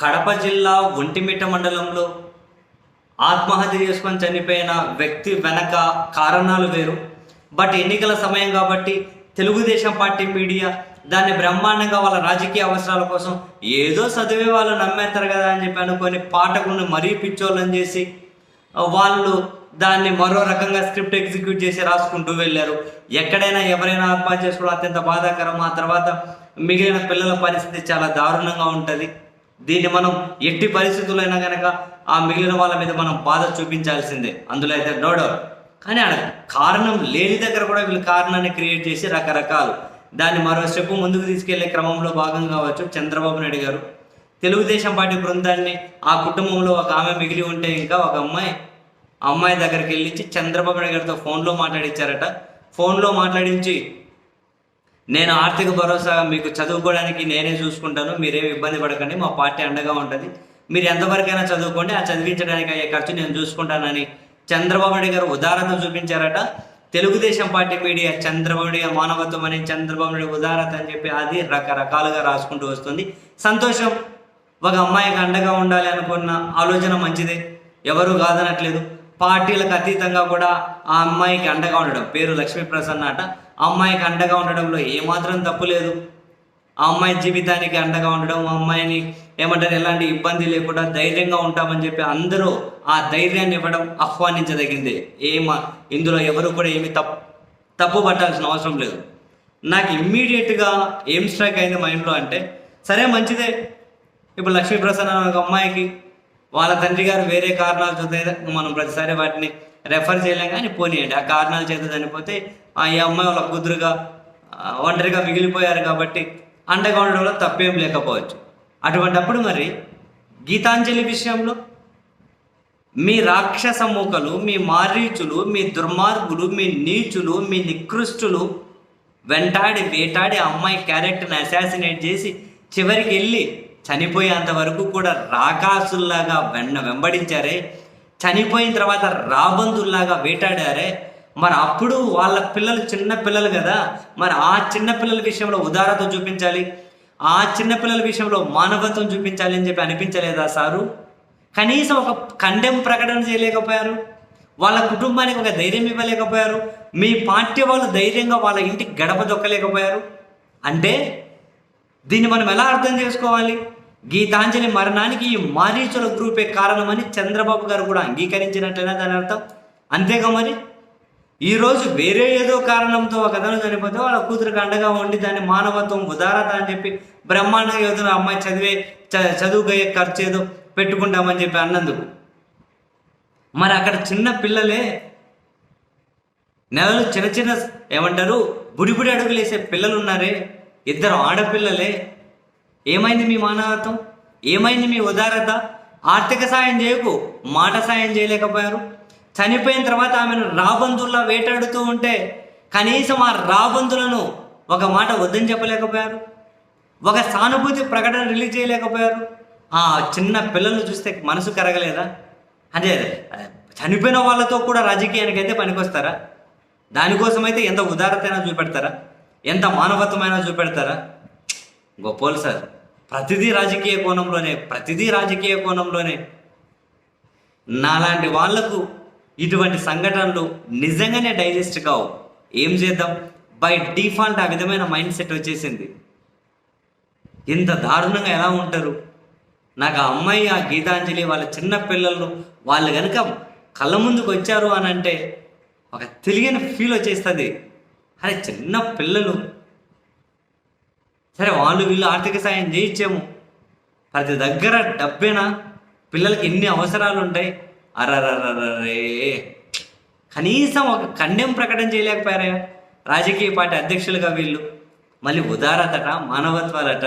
కడప జిల్లా ఒంటిమిట్ట మండలంలో ఆత్మహత్య చేసుకొని చనిపోయిన వ్యక్తి వెనక కారణాలు వేరు. బట్ ఎన్నికల సమయం కాబట్టి తెలుగుదేశం పార్టీ మీడియా దాన్ని బ్రహ్మాండంగా వాళ్ళ రాజకీయ అవసరాల కోసం ఏదో చదివే వాళ్ళు నమ్మేస్తారు కదా అని చెప్పి అనుకొని పాఠకులను మరీ పిచ్చోళ్ళని చేసి వాళ్ళు దాన్ని మరో రకంగా స్క్రిప్ట్ ఎగ్జిక్యూట్ చేసి రాసుకుంటూ వెళ్ళారు. ఎక్కడైనా ఎవరైనా ఆత్మహత్య చేసుకోవడం అత్యంత బాధాకరం. ఆ తర్వాత మిగిలిన పిల్లల పరిస్థితి చాలా దారుణంగా ఉంటుంది. దీన్ని మనం ఎట్టి పరిస్థితులైనా కనుక ఆ మిగిలిన వాళ్ళ మీద మనం బాధ చూపించాల్సిందే. అందులో అయితే నో డౌట్. కానీ ఆడ కారణం లేని దగ్గర కూడా వీళ్ళు కారణాన్ని క్రియేట్ చేసి రకరకాలు. దాన్ని మరో స్టెప్ ముందుకు తీసుకెళ్ళే క్రమంలో భాగం కావచ్చు చంద్రబాబు నాయుడు గారు. తెలుగుదేశం పార్టీ బృందాన్ని ఆ కుటుంబంలో ఒక ఆమె మిగిలి ఉంటే ఇంకా ఒక అమ్మాయి ఆ అమ్మాయి దగ్గరికి వెళ్ళించి చంద్రబాబు నాయుడు గారితో ఫోన్లో మాట్లాడించారట ఫోన్లో మాట్లాడించి నేను ఆర్థిక భరోసా మీకు చదువుకోవడానికి నేనే చూసుకుంటాను మీరేం ఇబ్బంది పడకండి మా పార్టీ అండగా ఉంటుంది. మీరు ఎంతవరకైనా చదువుకోండి ఆ చదివించడానికి అయ్యే ఖర్చు నేను చూసుకుంటానని చంద్రబాబు నాయుడు గారు ఉదాహరణ చూపించారట. తెలుగుదేశం పార్టీ మీడియా చంద్రబాబు నాయుడు మానవత్వం అని చంద్రబాబు నాయుడు ఉదారత అని చెప్పి అది రకరకాలుగా రాసుకుంటూ వస్తుంది. సంతోషం ఒక అమ్మాయికి అండగా ఉండాలి అనుకున్న ఆలోచన మంచిదే. ఎవరు కాదనట్లేదు. పార్టీలకు అతీతంగా కూడా ఆ అమ్మాయికి అండగా ఉండడం. పేరు లక్ష్మీ ప్రసన్న అట. ఆ అమ్మాయికి అండగా ఉండడంలో ఏమాత్రం తప్పు లేదు. ఆ అమ్మాయి జీవితానికి అండగా ఉండడం ఆ అమ్మాయిని ఏమంటారు ఎలాంటి ఇబ్బంది లేకుండా ధైర్యంగా ఉంటామని చెప్పి అందరూ ఆ ధైర్యాన్ని ఇవ్వడం ఆహ్వానించదగింది. ఏమ ఇందులో ఎవరు కూడా ఏమి తప్పు తప్పు పట్టాల్సిన అవసరం లేదు. నాకు ఇమ్మీడియట్గా ఏం స్ట్రైక్ అయింది మైండ్లో అంటే సరే మంచిదే. ఇప్పుడు లక్ష్మీప్రసన్న ఒక అమ్మాయికి వాళ్ళ తండ్రి గారు వేరే కారణాల చేత మనం ప్రతిసారి వాటిని రెఫర్ చేయలేం కానీ పోనీయండి. ఆ కారణాల చేత చనిపోతే ఆ ఈ అమ్మాయి వాళ్ళ కుదురుగా ఒంటరిగా మిగిలిపోయారు కాబట్టి అండగా ఉండడంలో తప్పేం లేకపోవచ్చు. అటువంటప్పుడు మరి గీతాంజలి విషయంలో మీ రాక్షస మూకలు మీ మారీచులు మీ దుర్మార్గులు మీ నీచులు మీ నికృష్టులు వెంటాడి వేటాడి అమ్మాయి క్యారెక్టర్ని అసాసినేట్ చేసి చివరికి వెళ్ళి చనిపోయేంత వరకు కూడా రాకాసుల్లాగా వెన్న వెంబడించారే. చనిపోయిన తర్వాత రాబందుల్లాగా వేటాడారే. మరి అప్పుడు వాళ్ళ పిల్లలు చిన్న పిల్లలు కదా. మరి ఆ చిన్న పిల్లల విషయంలో ఉదారత చూపించాలి. ఆ చిన్న పిల్లల విషయంలో మానవత్వం చూపించాలి అని చెప్పి అనిపించలేదా సారు? కనీసం ఒక ఖండెం ప్రకటన చేయలేకపోయారు. వాళ్ళ కుటుంబానికి ఒక ధైర్యం ఇవ్వలేకపోయారు. మీ పార్టీ వాళ్ళు ధైర్యంగా వాళ్ళ ఇంటికి గడప దొక్కలేకపోయారు. అంటే దీన్ని మనం ఎలా అర్థం చేసుకోవాలి? గీతాంజలి మరణానికి ఈ మారీచుల గ్రూపే కారణమని చంద్రబాబు గారు కూడా అంగీకరించినట్లయినా దాని అర్థం. అంతేగా మరి? ఈరోజు వేరే ఏదో కారణంతో ఒక కథను చనిపోతే వాళ్ళ కూతురికి అండగా ఉండి దాన్ని మానవత్వం ఉదారత అని చెప్పి బ్రహ్మాండంగా ఏదో అమ్మాయి చదివే చ- చదువుకయ్యే ఖర్చు ఏదో పెట్టుకుంటామని చెప్పి అన్నందుకు. మరి అక్కడ చిన్న పిల్లలే నెలలు చిన్న చిన్న ఏమంటారు? బుడిబుడి అడుగులేసే పిల్లలు ఉన్నారే ఇద్దరు ఆడపిల్లలే. ఏమైంది మీ మానవత్వం? ఏమైంది మీ ఉదారత? ఆర్థిక సాయం చేయకు మాట సాయం చేయలేకపోయారు. చనిపోయిన తర్వాత ఆమెను రాబందుల్లా వేటాడుతూ ఉంటే కనీసం ఆ రాబందులను ఒక మాట వద్దని చెప్పలేకపోయారు. ఒక సానుభూతి ప్రకటన రిలీజ్ చేయలేకపోయారు. ఆ చిన్న పిల్లలు చూస్తే మనసు కరగలేదా? అదే అదే, చనిపోయిన వాళ్ళతో కూడా రాజకీయానికి అయితే పనికొస్తారా? దానికోసం అయితే ఎంత ఉదారతైనా చూపెడతారా? ఎంత మానవత్వమైనా చూపెడతారా? గొప్పోలు సార్. ప్రతిదీ రాజకీయ కోణంలోనే ప్రతిదీ రాజకీయ కోణంలోనే. నాలాంటి వాళ్ళకు ఇటువంటి సంఘటనలు నిజంగానే డైజెస్ట్ కావు. ఏం చేద్దాం? బై డిఫాల్ట్ ఆ విధమైన మైండ్ సెట్ వచ్చేసింది. ఇంత దారుణంగా ఎలా ఉంటారు? నాకు ఆ అమ్మాయి ఆ గీతాంజలి వాళ్ళ చిన్న పిల్లలు వాళ్ళు కనుక కళ్ళ ముందుకు వచ్చారు అని అంటే ఒక తెలియని ఫీల్ వచ్చేస్తుంది. అరే చిన్న పిల్లలు. సరే వాళ్ళు వీళ్ళు ఆర్థిక సాయం చేయించాము. ప్రతి దగ్గర డబ్బేనా? పిల్లలకి ఎన్ని అవసరాలు ఉంటాయి అరరరరే కనీసం ఒక ఖండెం ప్రకటన చేయలేకపోయారా? రాజకీయ పార్టీ అధ్యక్షులుగా వీళ్ళు. మళ్ళీ ఉదారతట మానవత్వాలట.